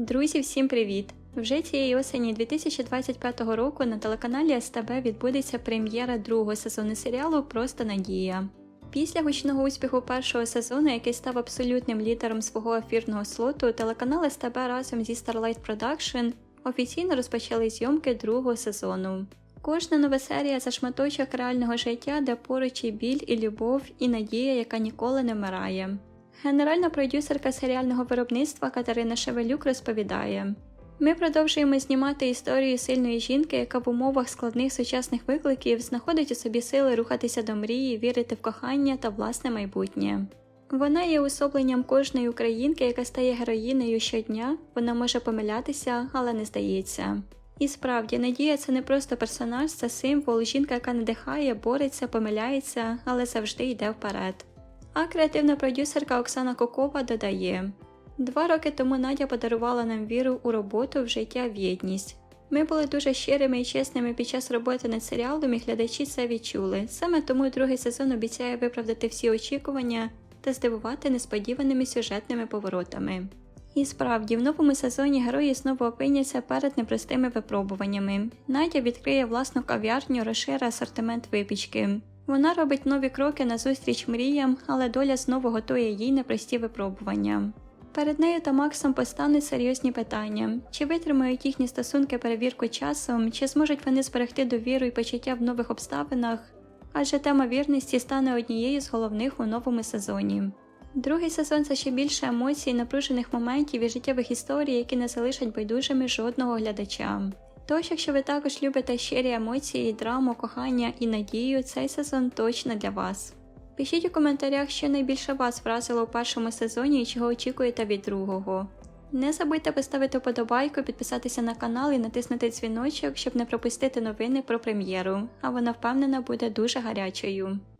Друзі, всім привіт! Вже цієї осені 2025 року на телеканалі СТБ відбудеться прем'єра другого сезону серіалу Просто Надія. Після гучного успіху першого сезону, який став абсолютним лідером свого ефірного слоту, телеканал СТБ разом зі Starlight Production офіційно розпочали зйомки другого сезону. Кожна нова серія це шматочок реального життя, де поруч і біль, і любов, і надія, яка ніколи не вмирає. Генеральна продюсерка серіального виробництва Катерина Шевелюк розповідає: Ми продовжуємо знімати історію сильної жінки, яка в умовах складних сучасних викликів знаходить у собі сили рухатися до мрії, вірити в кохання та власне майбутнє. Вона є особленням кожної українки, яка стає героїнею щодня. Вона може помилятися, але не здається. І справді, Надія це не просто персонаж, це символ, жінка, яка надихає, бореться, помиляється, але завжди йде вперед. А креативна продюсерка Оксана Кокова додає: Два роки тому Надя подарувала нам віру у роботу, в життя, в єдність. Ми були дуже щирими і чесними під час роботи над серіалом, і глядачі це відчули. Саме тому другий сезон обіцяє виправдати всі очікування та здивувати несподіваними сюжетними поворотами. І справді, в новому сезоні герої знову опиняться перед непростими випробуваннями. Надя відкриє власну кав'ярню, розшире асортимент випічки. Вона робить нові кроки назустріч мріям, але доля знову готує їй непрості випробування. Перед нею та Максом постануть серйозні питання: чи витримають їхні стосунки перевірку часом, чи зможуть вони зберегти довіру і почуття в нових обставинах, адже тема вірності стане однією з головних у новому сезоні. Другий сезон це ще більше емоцій, напружених моментів і життєвих історій, які не залишать байдужими жодного глядача. Тож, якщо ви також любите щирі емоції, драму, кохання і надію, цей сезон точно для вас. Пишіть у коментарях, що найбільше вас вразило у першому сезоні і чого очікуєте від другого. Не забудьте поставити вподобайку, підписатися на канал і натиснути дзвіночок, щоб не пропустити новини про прем'єру, а вона впевнена буде дуже гарячою.